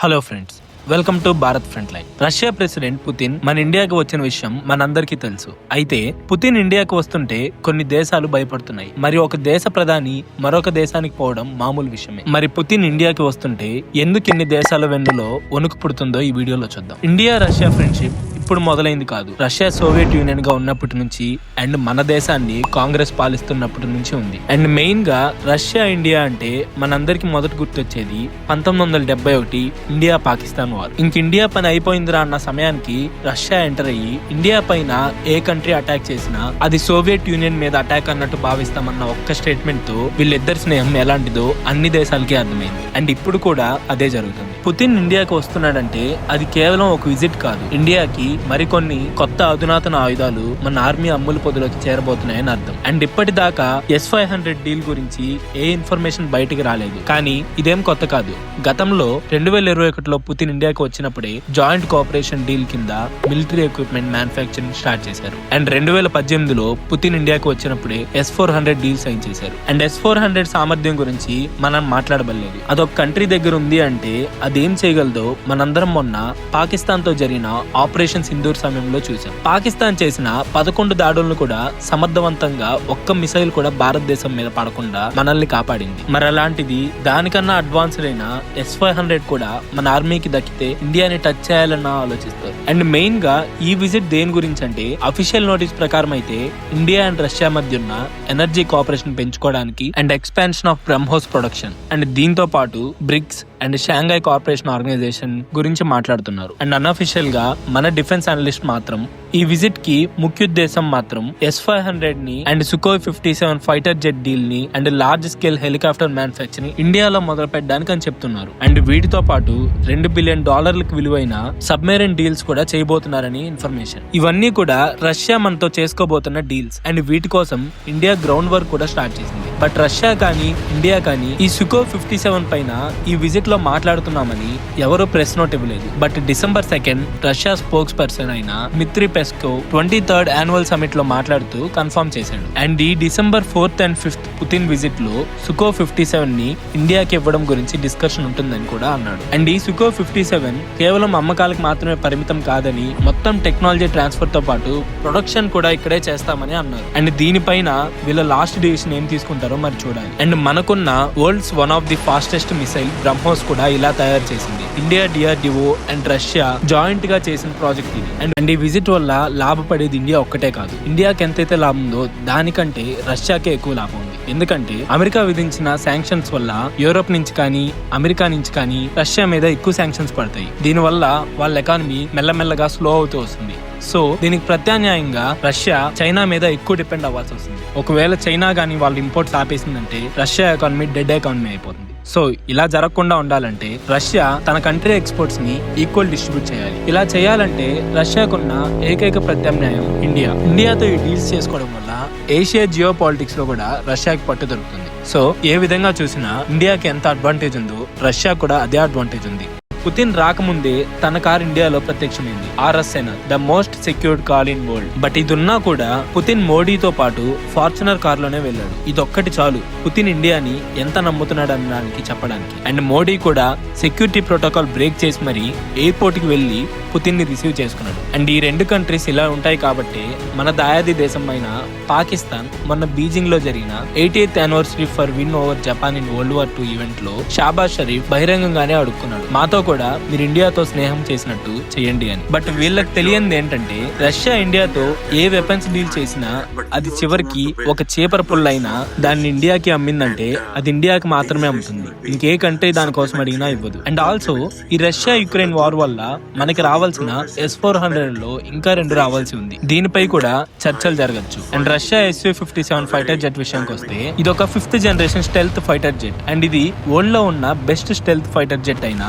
Hello friends welcome to Bharat front line Russia president Putin మన ఇండియాకి వచ్చిన విషయం మనందరికీ తెలుసు. అయితే పుతిన్ ఇండియాకి వస్తుంటే కొన్ని దేశాలు భయపడుతున్నాయి. మరి ఒక దేశ ప్రధాని మరొక దేశానికి పోవడం మామూలు విషయమే. మరి పుతిన్ ఇండియాకి వస్తుంటే ఎందుకు ఇన్ని దేశాల వెన్నులో వణుకు పుడుతుందో ఈ వీడియోలో చూద్దాం. ఇండియా రష్యా ఫ్రెండ్షిప్ ఇప్పుడు మొదలైంది కాదు. రష్యా సోవియట్ యూనియన్గా ఉన్నప్పటి నుంచి అండ్ మన దేశాన్ని కాంగ్రెస్ పాలిస్తున్నప్పటి నుంచి ఉంది. అండ్ మెయిన్గా రష్యా ఇండియా అంటే మనందరికి మొదటి గుర్తొచ్చేది పంతొమ్మిది వందల డెబ్బై ఒకటి ఇండియా పాకిస్తాన్ వార్. ఇంక ఇండియా పని అయిపోయిందిరా అన్న సమయానికి రష్యా ఎంటర్ అయ్యి ఇండియా పైన ఏ కంట్రీ అటాక్ చేసినా అది సోవియట్ యూనియన్ మీద అటాక్ అన్నట్టు భావిస్తామన్న ఒక్క స్టేట్మెంట్తో వీళ్ళిద్దరి స్నేహం ఎలాంటిదో అన్ని దేశాలకి అర్థమైంది. అండ్ ఇప్పుడు కూడా అదే జరుగుతుంది. పుతిన్ ఇండియాకి వస్తున్నాడంటే అది కేవలం ఒక విజిట్ కాదు. ఇండియాకి మరికొన్ని కొత్త అధునాతన ఆయుధాలు మన ఆర్మీ అమ్ముల పొదిలోకి చేరబోతున్నాయని అర్థం. అండ్ ఇప్పటిదాకా ఎస్ ఫైవ్ హండ్రెడ్ డీల్ గురించి ఏ ఇన్ఫర్మేషన్ బయటికి రాలేదు. కానీ ఇదేం కొత్త కాదు. గతంలో రెండు వేల ఇరవై ఒకటిలో పుతిన్ ఇండియాకి వచ్చినప్పుడే జాయింట్ కోఆపరేషన్ డీల్ కింద మిలిటరీ ఎక్విప్మెంట్ మ్యానుఫాక్చరింగ్ స్టార్ట్ చేశారు. అండ్ రెండు వేల పద్దెనిమిదిలో పుతిన్ ఇండియాకి వచ్చినప్పుడే S four hundred deal sign చేశారు. అండ్ ఎస్ ఫోర్ హండ్రెడ్ సామర్థ్యం గురించి మనం మాట్లాడబడలేదు. అదొక కంట్రీ దగ్గర ఉంది అంటే అదేం చేయగలదో మనందరం మొన్న పాకిస్తాన్తో జరిగిన ఆపరేషన్ సింధూర్ సమయంలో చూసాం పాకిస్తాన్ చేసిన పదకొండు దాడులను కూడా సమర్థవంతంగా ఒక్క మిసైల్ కూడా భారతదేశం మీద పడకుండా మనల్ని కాపాడింది. మరి అలాంటిది దానికన్నా అడ్వాన్స్డ్ అయిన ఎస్ ఫైవ్ హండ్రెడ్ కూడా మన ఆర్మీకి దక్కితే ఇండియాని టచ్ చేయాలన్న ఆలోచిస్తారు. అండ్ మెయిన్గా ఈ విజిట్ దేని గురించి అంటే అఫీషియల్ నోటీస్ ప్రకారం అయితే ఇండియా అండ్ రష్యా మధ్య ఉన్న ఎనర్జీ కోఆపరేషన్ పెంచుకోవడానికి and expansion of BrahMos production and దీంతో పాటు BRICS and Shanghai corporation organisation గురించి మాట్లాడుతున్నారు. అండ్ అన్అఫిషియల్గా మన డిఫెన్స్ అనలిస్ట్ మాత్రం ఈ విజిట్కి ముఖ్యోద్దేశం మాత్రం S five హండ్రెడ్ని and Sukhoi fifty seven fighter jet డీల్ని and large scale helicopter manufacturing ఇండియాలో మొదలు పెట్టడానికి అని చెప్తున్నారు. అండ్ వీటితో పాటు రెండు బిలియన్ డాలర్లకు విలువైన సబ్మెరైన్ డీల్స్ కూడా చేయబోతున్నారని ఇన్ఫర్మేషన్. ఇవన్నీ కూడా రష్యా మనతో చేసుకోబోతున్న డీల్స్. అండ్ వీటి కోసం ఇండియా గ్రౌండ్ వర్క్ కూడా స్టార్ట్ చేసింది. బట్ రష్యా కానీ ఇండియా కానీ ఈ సుకో ఫిఫ్టీ సెవెన్ పైన ఈ విజిట్లో మాట్లాడుతున్నామని ఎవరూ ప్రెస్ నోట్ ఇవ్వలేదు. But December second Russia spokesperson అయిన Dmitry Peskov twenty third annual సమిట్లో మాట్లాడుతూ కన్ఫర్మ్ చేశాడు. అండ్ ఈ December fourth and fifth Putin విజిట్లో Sukhoi fifty సెవెన్ని ఇండియాకి ఇవ్వడం గురించి డిస్కషన్ ఉంటుందని కూడా అన్నాడు. అండ్ ఈ సుకో ఫిఫ్టీ సెవెన్ కేవలం అమ్మకాలకు మాత్రమే పరిమితం కాదని మొత్తం టెక్నాలజీ ట్రాన్స్ఫర్తో పాటు ప్రొడక్షన్ కూడా ఇక్కడే చేస్తామని అన్నారు. అండ్ దీనిపైన వీళ్ళ లాస్ట్ డివిజన్ ఏం తీసుకుంటారో మరి చూడాలి. అండ్ మనకున్న world's one of the fastest missile BrahMos కూడా ఇలా తయారు చేసింది. ఇండియా డిఆర్డిఓ అండ్ రష్యా జాయింట్గా చేసిన ప్రాజెక్ట్ ఇది. అండ్ అండ్ ఈ విజిట్ వల్ల లాభపడేది ఇండియా ఒక్కటే కాదు. ఇండియాకి ఎంతైతే లాభం ఉందో దానికంటే రష్యాకే ఎక్కువ లాభం ఉంది. ఎందుకంటే అమెరికా విధించిన శాంక్షన్స్ వల్ల యూరోప్ నుంచి కానీ అమెరికా నుంచి కానీ రష్యా మీద ఎక్కువ శాంక్షన్స్ పడతాయి. దీనివల్ల వాళ్ళ ఎకానమీ మెల్లమెల్లగా స్లో అవుతూ వస్తుంది. సో దీనికి ప్రత్యామ్నాయంగా రష్యా చైనా మీద ఎక్కువ డిపెండ్ అవ్వాల్సి వస్తుంది. ఒకవేళ చైనా కానీ వాళ్ళ ఇంపోర్ట్స్ ఆపేసిందంటే రష్యా ఎకానమీ డెడ్ ఎకానమీ అయిపోతుంది. సో ఇలా జరగకుండా ఉండాలంటే రష్యా తన కంట్రీ ఎక్స్పోర్ట్స్ని ఈక్వల్ డిస్ట్రిబ్యూట్ చేయాలి. ఇలా చేయాలంటే రష్యాకున్న ఏకైక ప్రత్యామ్నాయం ఇండియా. ఇండియాతో ఈ డీల్స్ చేసుకోవడం వల్ల ఏషియా జియో పాలిటిక్స్లో కూడా రష్యాకి పట్టు దొరుకుతుంది. సో ఏ విధంగా చూసినా ఇండియాకి ఎంత అడ్వాంటేజ్ ఉందో రష్యా కూడా అదే అడ్వాంటేజ్ ఉంది. పుతిన్ రాకముందే తన కార్ ఇండియాలో ప్రత్యక్షమైంది. Aurus Senat the most secured car in world. But ఇది ఉన్నా కూడా పుతిన్ మోడీతో పాటు ఫార్చునర్ కారులోనే వెళ్ళాడు. ఇదొక్కటి చాలు పుతిన్ ఇండియాని ఎంత నమ్ముతున్నాడు అనడానికి చెప్పడానికి. అండ్ మోడీ కూడా సెక్యూరిటీ ప్రోటోకాల్ బ్రేక్ చేసి మరి ఎయిర్పోర్ట్కి వెళ్ళి పుతిన్ని రిసీవ్ చేసుకున్నాడు. అండ్ ఈ రెండు కంట్రీస్ ఇలా ఉంటాయి కాబట్టి మన దాయాది దేశం అయిన పాకిస్తాన్ మొన్న బీజింగ్లో జరిగిన eighty eighth anniversary for win over Japan in world war two ఈవెంట్లో షాబాజ్ షరీఫ్ బహిరంగంగానే అడుక్కున్నాడు మాతో కూడా మీరు ఇండియాతో స్నేహం చేసినట్టు చేయండి అని. బట్ వీళ్ళకి తెలియంది ఏంటంటే రష్యా ఇండియాతో ఏ వెపన్స్ డీల్ చేసినా అది చివరికి ఒక చేపర పుల్లైనా దాన్ని ఇండియాకి అమ్మిందంటే అది ఇండియాకి మాత్రమే అమ్ముతుంది. ఇంకే కంట్రీ దానికోసం అడిగినా ఇవ్వదు. అండ్ ఆల్సో ఈ రష్యా యుక్రెయిన్ వార్ వల్ల మనకి రావాల్సిన ఎస్ ఫోర్ హండ్రెడ్ లో ఇంకా రెండు రావాల్సి ఉంది. దీనిపై కూడా చర్చలు జరగచ్చు. And Russia SU fifty seven fighter jet విషయానికి వస్తే ఇది ఒక fifth generation stealth fighter jet and ఇది వరల్డ్లో ఉన్న బెస్ట్ స్టెల్త్ ఫైటర్ జెట్ అయిన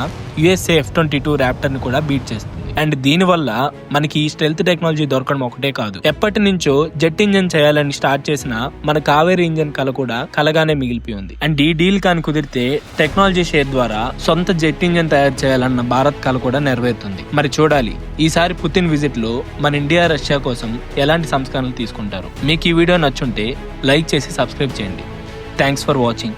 యుఎస్ఏ ఎఫ్ ట్వంటీ టూ ర్యాప్టర్ని కూడా బీట్ చేస్తుంది. అండ్ దీని వల్ల మనకి ఈ స్టెల్త్ టెక్నాలజీ దొరకడం ఒకటే కాదు. ఎప్పటి నుంచో జెట్ ఇంజన్ చేయాలని స్టార్ట్ చేసిన మన కావేరీ ఇంజన్ కల కూడా కలగానే మిగిలిపోయి ఉంది. అండ్ ఈ డీల్ కాని కుదిరితే టెక్నాలజీ షేర్ ద్వారా సొంత జెట్ ఇంజన్ తయారు చేయాలన్న భారత్ కల కూడా నెరవేరుతుంది. మరి చూడాలి ఈసారి పుతిన్ విజిట్లో మన ఇండియా రష్యా కోసం ఎలాంటి సంస్కరణలు తీసుకుంటారు? మీకు ఈ వీడియో నచ్చుంటే లైక్ చేసి సబ్స్క్రైబ్ చేయండి. Thanks for watching